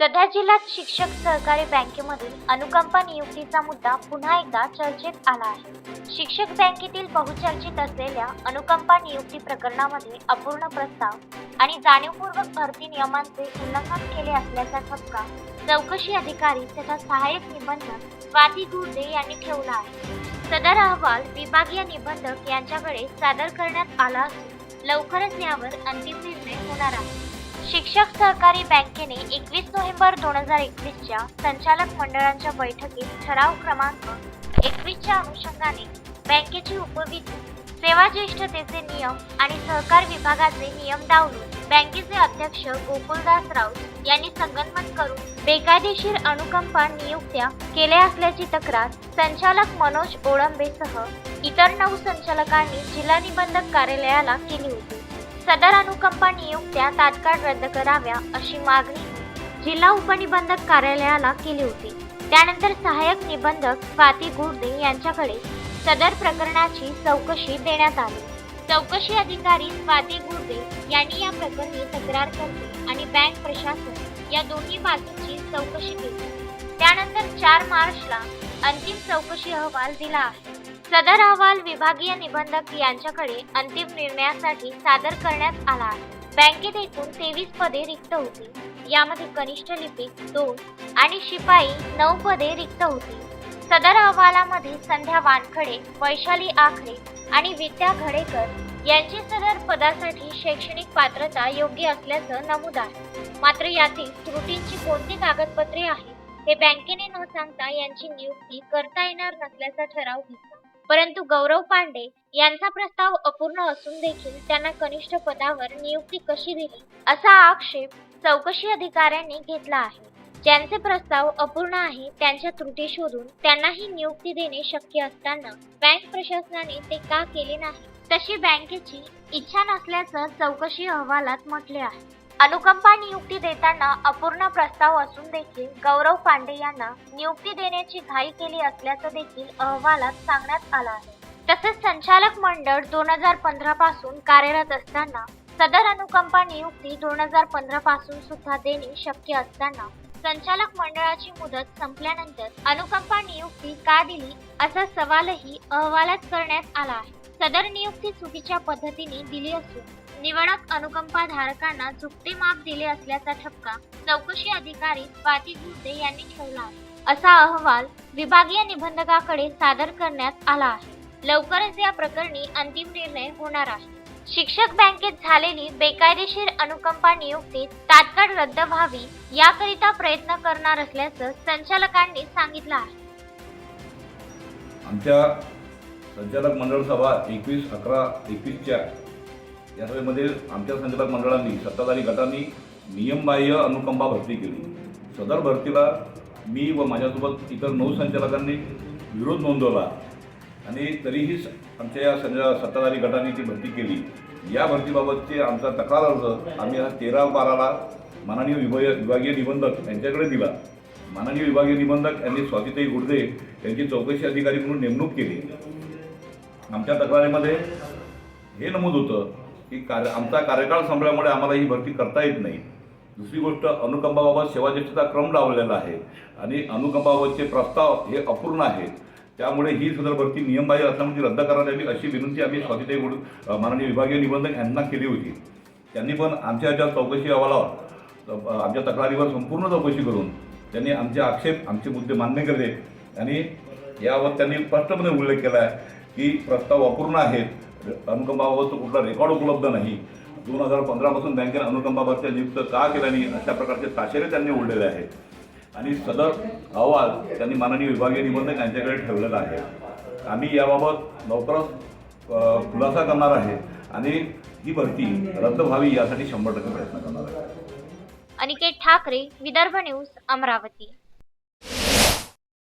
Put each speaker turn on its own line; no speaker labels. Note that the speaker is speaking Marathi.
सध्या जिल्ह्यात शिक्षक सहकारी बँकेमधील अनुकंपा नियुक्तीचा मुद्दा पुन्हा एकदा चर्चेत आला आहे. शिक्षक बँकेतील बहुचर्चित असलेल्या अनुकंपा नियुक्ती प्रकरणामध्ये अपूर्ण प्रस्ताव आणि जाणीवपूर्वक भरती नियमांचे उल्लंघन केले असल्याचा ठपका चौकशी अधिकारी तथा सहाय्यक निबंधक स्वाती गुर्डे यांनी ठेवला आहे. सदर अहवाल विभागीय निबंधक यांच्याकडे सादर करण्यात आला असून लवकरच यावर अंतिम निर्णय होणार आहे. शिक्षक सहकारी बँकेने एकवीस नोव्हेंबर दोन हजार एकवीसच्या संचालक मंडळांच्या बैठकीत ठराव क्रमांक एकवीसच्या अनुषंगाने बँकेची उपविधी सेवा ज्येष्ठतेचे नियम आणि सहकार विभागाचे नियम डावलून बँकेचे अध्यक्ष गोकुलदास राऊत यांनी संगनमत करून बेकायदेशीर अनुकंपा नियुक्त्या केल्या असल्याची तक्रार संचालक मनोज ओळंबेसह इतर नऊ संचालकांनी जिल्हा निबंधक कार्यालयाला केली होती. सदर अनुकंपा नियुक्त्या तात्काळ रद्द कराव्या अशी मागणी जिल्हा उपनिबंधक कार्यालयाला केली होती. त्यानंतर सहाय्यक निबंधक स्वाती गुर्दे यांच्याकडे सदर प्रकरणाची चौकशी देण्यात आली. चौकशी अधिकारी स्वाती गुर्दे यांनी या प्रकरणी तक्रार करते आणि बँक प्रशासन या दोन्ही बाजूंची चौकशी केली. त्यानंतर चार मार्चला अंतिम चौकशी अहवाल दिला आहे. सदर अहवाल विभागीय निबंधक यांच्याकडे अंतिम निर्णयासाठी सादर करण्यात आला बँकेत एकूण तेवीस पदे रिक्त होती. यामध्ये कनिष्ठ लिपिक दोन आणि शिपाई नऊ पदे रिक्त होती. सदर अहवालामध्ये संध्या वानखडे वैशाली आखरे आणि विद्या घडेकर यांची सदर पदासाठी शैक्षणिक पात्रता योग्य असल्याचं नमूद आहे. मात्र यातील त्रुटींची कोणती कागदपत्रे आहेत हे बँकेने न सांगता यांची नियुक्ती करता येणार नसल्याचा ठराव घेतला. परंतु गौरव पांडे यांचा प्रस्ताव अपूर्ण असून देखील त्यांना कनिष्ठ पदावर नियुक्ती कशी दिली असा आक्षेप चौकशी अधिकाऱ्यांनी घेतला आहे. ज्यांचे प्रस्ताव अपूर्ण आहे त्यांच्या त्रुटी शोधून त्यांनाही नियुक्ती देणे शक्य असताना बँक प्रशासनाने ते का केले नाही? तशी बँकेची इच्छा नसल्याचं चौकशी अहवालात म्हटले आहे. अनुकंपा नियुक्ती देताना अपूर्ण प्रस्ताव असून देखील गौरव पांडे यांना नियुक्ती देण्याची घाई केली असल्याचं देखील अहवालात सांगण्यात आलं आहे. तसेच संचालक मंडळ दोन हजार पंधरा पासून कार्यरत असताना सदर अनुकंपा नियुक्ती दोन हजार पंधरा पासून सुद्धा देणे शक्य असताना संचालक मंडळाची मुदत संपल्यानंतर अनुकंपा नियुक्ती का दिली असा सवालही अहवालात करण्यात आला आहे. सदर नियुक्ती चुकीच्या पद्धतीने दिली असून निवडक अनुकंपा धारकांना झुकते माप दिले असल्याचा ठपका चौकशी अधिकारी स्वाती गुर्दे यांनी ठेवला असा अहवाल विभागीय निबंधकाकडे सादर करण्यात आला आहे. लवकरच या प्रकरणी अंतिम निर्णय होणार आहे. शिक्षक बँकेत झालेली बेकायदेशीर अनुकंपा नियुक्ती तात्काळ रद्द व्हावी याकरिता प्रयत्न करणार असल्याचं संचालकांनी सांगितलं आहे.
आमच्या संचालक मंडळ सभा एकवीस अकरा एकवीसच्या या सभेमध्ये आमच्या संचालक मंडळांनी सत्ताधारी गटांनी नियमबाह्य अनुकंपा भरती केली. सदर भरतीला मी व माझ्यासोबत इतर नऊ संचालकांनी विरोध नोंदवला आणि तरीही स- आमच्या या संजा सत्ताधारी गटाने ती भरती केली. या भरतीबाबतचे आमचा तक्रार अर्ज आम्ही हा तेरा बाराला माननीय विभाग विभागीय निबंधक यांच्याकडे दिला. माननीय विभागीय निबंधक यांनी स्वातीताई गुर्दे यांची चौकशी अधिकारी म्हणून नेमणूक केली. आमच्या तक्रारीमध्ये हे नमूद होतं की कार्य आमचा कार्यकाळ संपल्यामुळे आम्हाला ही भरती करता येत नाही. दुसरी गोष्ट अनुकंपाबाबत सेवाज्येष्ठता क्रम लावलेला आहे आणि अनुकंपाबाबतचे प्रस्ताव हे अपूर्ण आहेत त्यामुळे ही सदर भरती नियमबाह्य असल्यामुळे रद्द करण्यात यावी अशी विनंती आम्ही स्वातीताई गुड माननीय विभागीय निबंधक यांना केली होती. त्यांनी पण आमच्या ज्या चौकशी अहवालावर आमच्या तक्रारीवर संपूर्ण चौकशी करून त्यांनी आमचे आक्षेप आमचे मुद्दे मान्य केले. आणि यावर त्यांनी स्पष्टपणे उल्लेख केला आहे की प्रस्ताव अपूर्ण आहेत. अनुकंपाबाबत कुठला रेकॉर्ड उपलब्ध नाही. दोन हजार पंधरापासून बँकेने अनुकंपाबाबतच्या नियुक्त का केल्या नाही अशा प्रकारचे ताशेरे त्यांनी ओढलेले आहेत. आणि सदर अहवाल त्यांनी माननीय विभागीय निबंधक यांच्याकडे ठेवलेला आहे. आम्ही याबाबत लवकरच खुलासा करणार आहे आणि ही भरती रद्द व्हावी यासाठी शंभर टक्के प्रयत्न करणार आहे.
अनिकेत ठाकरे विदर्भ न्यूज अमरावती.